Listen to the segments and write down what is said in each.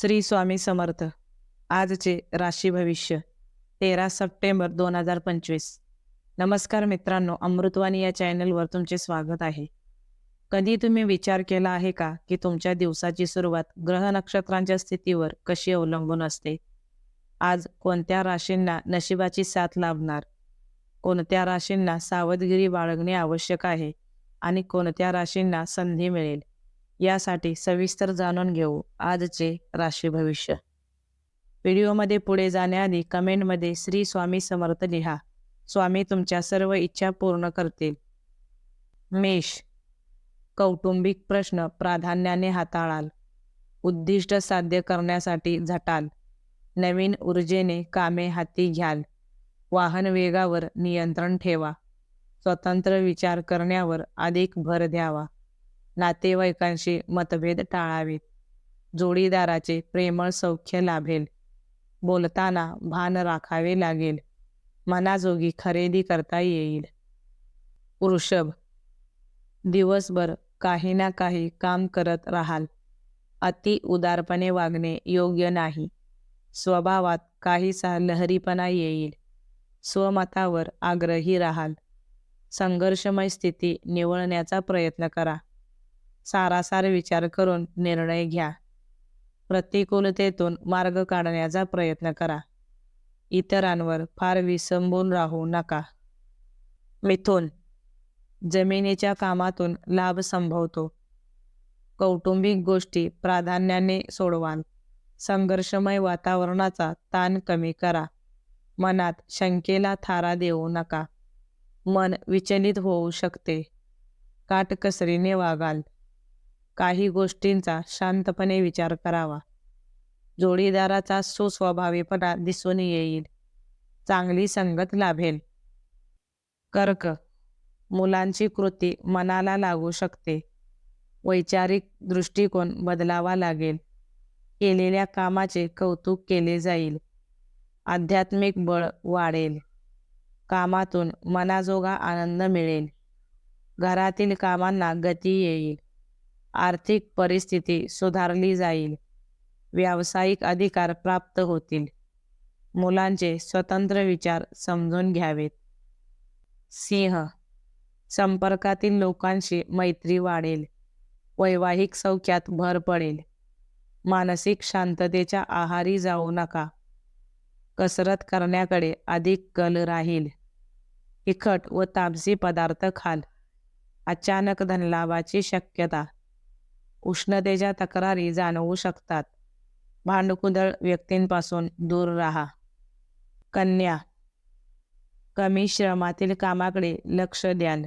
श्री स्वामी समर्थ. आजचे राशी भविष्य तेरा सप्टेंबर दोन हजार पंचवीस. नमस्कार मित्रांनो अमृतवाणी या चॅनलवर तुमचे स्वागत आहे. कधी तुम्ही विचार केला आहे का की तुमच्या दिवसाची सुरुवात ग्रह नक्षत्रांच्या स्थितीवर कशी अवलंबून असते? आज कोणत्या राशींना नशिबाची साथ लाभणार? कोणत्या राशींना सावधगिरी बाळगणे आवश्यक आहे? आणि कोणत्या राशींना संधी मिळेल? यासाठी सविस्तर जाणून घेऊ आजचे राशी भविष्य. व्हिडिओमध्ये पुढे जाण्याआधी कमेंटमध्ये श्री स्वामी समर्थ लिहा. स्वामी तुमच्या सर्व इच्छा पूर्ण करतील. मेष. कौटुंबिक प्रश्न प्राधान्याने हाताळाल. उद्दिष्ट साध्य करण्यासाठी झटाल. नवीन ऊर्जेने कामे हाती घ्याल. वाहन वेगावर नियंत्रण ठेवा. स्वतंत्र विचार करण्यावर अधिक भर द्यावा. नातेवाईकांशी मतभेद टाळावेत. जोडीदाराचे प्रेमळ सौख्य लाभेल. बोलताना भान राखावे लागेल. मनाजोगी खरेदी करता येईल. वृषभ दिवसभर काही ना काही काम करत राहाल. अति उदारपणे वागणे योग्य नाही. स्वभावात काहीसा लहरीपणा येईल. स्वमतावर आग्रही राहाल. संघर्षमय स्थिती निवळण्याचा प्रयत्न करा. सारासार विचार करून निर्णय घ्या. प्रतिकूलतेतून मार्ग काढण्याचा प्रयत्न करा. इतरांवर फार विसंबून राहू नका. मिथून जमिनीच्या कामातून लाभ संभवतो. कौटुंबिक गोष्टी प्राधान्याने सोडवाल संघर्षमय वातावरणाचा ताण कमी करा. मनात शंकेला थारा देऊ नका. मन विचलित होऊ शकते. काटकसरीने वागाल. काही गोष्टींचा शांतपणे विचार करावा. जोडीदाराचा सुस्वभावीपणा दिसून येईल. चांगली संगत लाभेल. कर्क. मुलांची कृती मनाला लागू शकते. वैचारिक दृष्टिकोन बदलावा लागेल. केलेल्या कामाचे कौतुक केले जाईल. आध्यात्मिक बळ वाढेल. कामातून मनाजोगा आनंद मिळेल. घरातील कामांना गती येईल. आर्थिक परिस्थिती सुधारली जाईल. व्यावसायिक अधिकार प्राप्त होतील. मुलांचे स्वतंत्र विचार समजून घ्यावेत. सिंह. संपर्कातील लोकांशी मैत्री वाढेल. वैवाहिक सौख्यात भर पडेल. मानसिक शांततेच्या आहारी जाऊ नका. कसरत करण्याकडे अधिक कल राहील. तिखट व तापसी पदार्थ खाल. अचानक धनलाभाची शक्यता. उष्णतेच्या तक्रारी जाणवू शकतात. भांडकुदळ व्यक्तींपासून दूर राहा. कन्या कमी श्रमातील कामाकडे लक्ष द्याल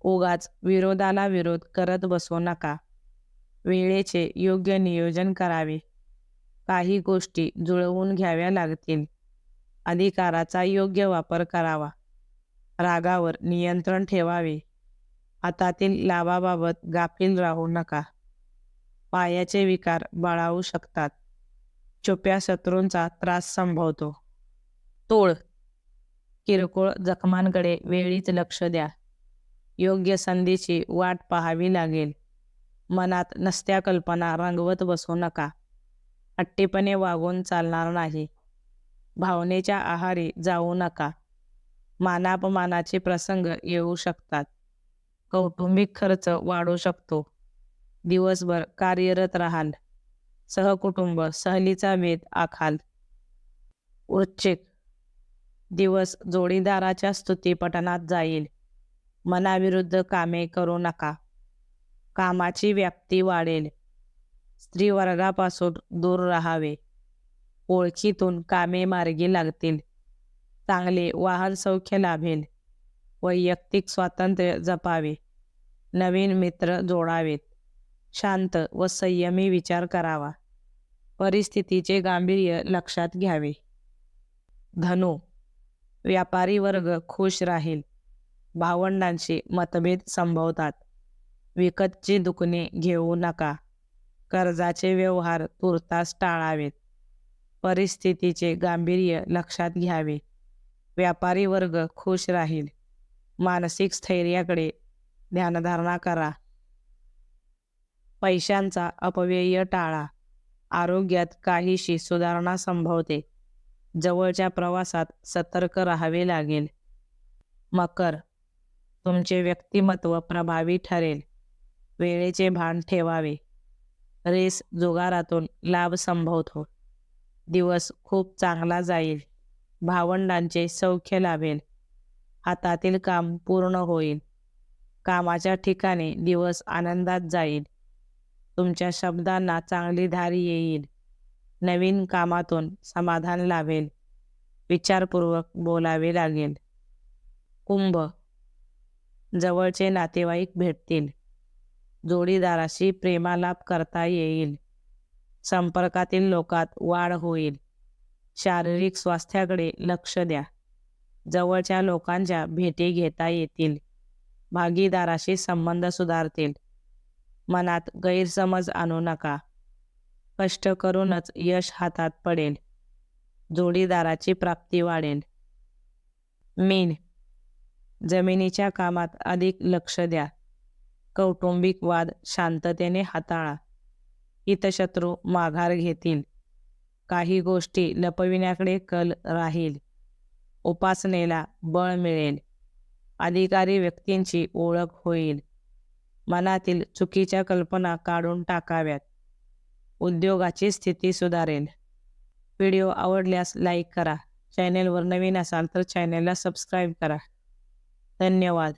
उगाच विरोधाला विरोध करत बसू नका. वेळेचे योग्य नियोजन करावे. काही गोष्टी जुळवून घ्याव्या लागतील. अधिकाराचा योग्य वापर करावा. रागावर नियंत्रण ठेवावे. हातातील लाभाबाबत गाफील राहू नका. पायाचे विकार बळावू शकतात. छुप्या शत्रूंचा त्रास संभवतो. तोळ किरकोळ जखमांकडे वेळीच लक्ष द्या. योग्य संधीची वाट पाहावी लागेल. मनात नसत्या कल्पना रंगवत बसू नका. हट्टीपणे वागून चालणार नाही. भावनेच्या आहारी जाऊ नका. मानापमानाचे प्रसंग येऊ शकतात. कौटुंबिक खर्च वाढू शकतो. दिवसभर कार्यरत राहाल. सहकुटुंब सहलीचा वेध आखाल. वृश्चिक दिवस जोडीदाराच्या स्तुतीपटनात जाईल. मनाविरुद्ध कामे करू नका. कामाची व्याप्ती वाढेल. स्त्रीवर्गापासून दूर राहावे. ओळखीतून कामे मार्गी लागतील. चांगले वाहन सौख्य लाभेल. वैयक्तिक स्वातंत्र्य जपावे. नवीन मित्र जोडावेत. शांत व संयमी विचार करावा. परिस्थितीचे गांभीर्य लक्षात घ्यावे. धनु व्यापारी वर्ग खुश राहील. भावंडांशी मतभेद संभवतात. विकतची दुखणे घेऊ नका. कर्जाचे व्यवहार तुर्तास टाळावेत. परिस्थितीचे गांभीर्य लक्षात घ्यावे. व्यापारी वर्ग खुश राहील. मानसिक स्थैर्याकडे ध्यानधारणा करा. पैशांचा अपव्यय टाळा. आरोग्यात काहीशी सुधारणा संभवते. जवळच्या प्रवासात सतर्क राहावे लागेल. मकर. तुमचे व्यक्तिमत्व प्रभावी ठरेल. वेळेचे भान ठेवावे. रेस जुगारातून लाभ संभवतो. दिवस खूप चांगला जाईल. भावंडांचे सौख्य लाभेल. हातातील काम पूर्ण होईल. कामाच्या ठिकाणी दिवस आनंदात जाईल. तुमच्या शब्दांना चांगली धार येईल. नवीन कामातून समाधान लाभेल. विचारपूर्वक बोलावे लागेल. कुंभ. जवळचे नातेवाईक भेटतील. जोडीदाराशी प्रेमालाप करता येईल. संपर्कातील लोकात वाढ होईल. शारीरिक स्वास्थ्याकडे लक्ष द्या. जवळच्या लोकांच्या भेटी घेता येतील. भागीदाराशी संबंध सुधारतील. मनात गैरसमज आणू नका. कष्ट करूनच यश हातात पडेल. जोडीदाराची प्राप्ती वाढेल. मीन. जमिनीच्या कामात अधिक लक्ष द्या. कौटुंबिक वाद शांततेने हाताळा. हितशत्रू माघार घेतील. काही गोष्टी लपविण्याकडे कल राहील. उपासनेला बळ मिळेल. अधिकारी व्यक्तींची ओळख होईल. मनातील चुकीच्या कल्पना काढून टाकाव्यात. उद्योगाची स्थिती सुधारेल. व्हिडिओ आवडल्यास लाईक करा. चॅनेलवर नवीन असाल तर चॅनेलला सबस्क्राईब करा. धन्यवाद.